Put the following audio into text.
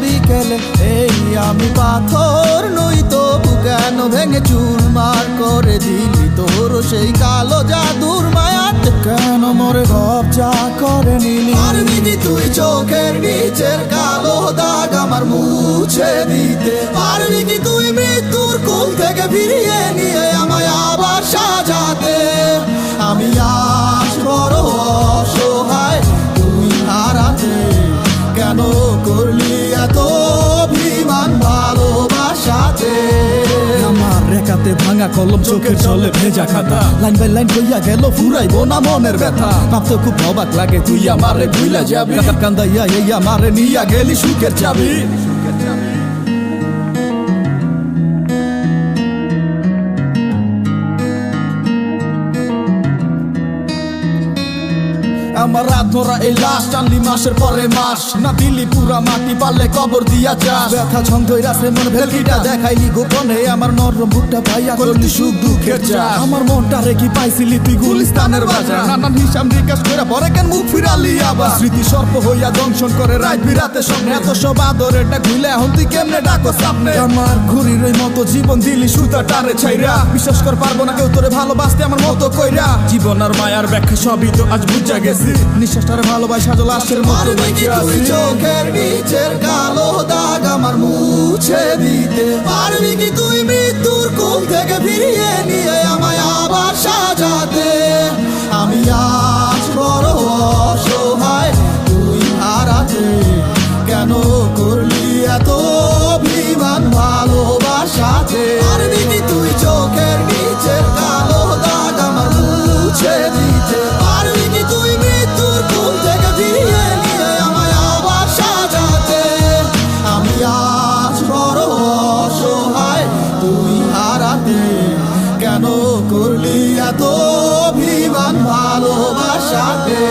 বিকেলে, এই আমি পাথর নই তবু কেন ভেঙে চুরমার করে দিলি তোর সেই কালো জাদুর মায়াতে? কেন মরে যা করে নিলি? আর দিদি তুই চোখের নিচের কালো দাগ আমার মুছে দিতে। পারবি কি ভাঙা কলম চোখের জলে ভেজা খাতা। লাইন বাই লাইন কইয়া গেল, ফুরাইবো না মনের ব্যথা। ভাবতে খুব অবাক লাগে তুই আমারে ভুইলা যাবি। কান্দাইয়া এই আমারে নিয়া গেলি সুখের যাবি আমার রাত ধরা এই লাশ টানলি মাসের পরে মাস। না দিলি পুরা মাটি, পারলে কবর দিয়া যাস ব্যথা ছং ধইরাছে মন ভেলকিটা দেখাইলি গোপনে। আমার নরম বুকটা ভাইয়া করলি সুখ দুঃখের চাষ আমার মনটা রেখি পাইছিলি তুই গুলিস্তানের বাজার? নানান হিসাব নিকাশ করে পরে কেন মুখ ফিরালি আবার? স্মৃতি সর্প হইয়া দংশন করে রাত বিরাতে স্বপ্নে এত সব আদর এটা ঘুলে এখন তুই কেমনে ডাকো সামনে? আমার ঘুরির মতো জীবন দিলি সুতা টারে ছাইরা। বিশ্বাস কর পারব না কেউ তোরে ভালোবাসতে আমার মতো কইরা। জীবন আর মায়ার ব্যাখ্যা সবই তো আজ বুঝা গেছি নিঃশ্বাসটার ভালোবাসা জল আসের মতো দেখি আছি। চোখের নিচের কালো দাগ আমার মুছে দিতে পারবি কি তুই মৃত্যুর কোল থেকে ফিরিয়ে কেন করলি এত অভিমান? ভালোবাসাতে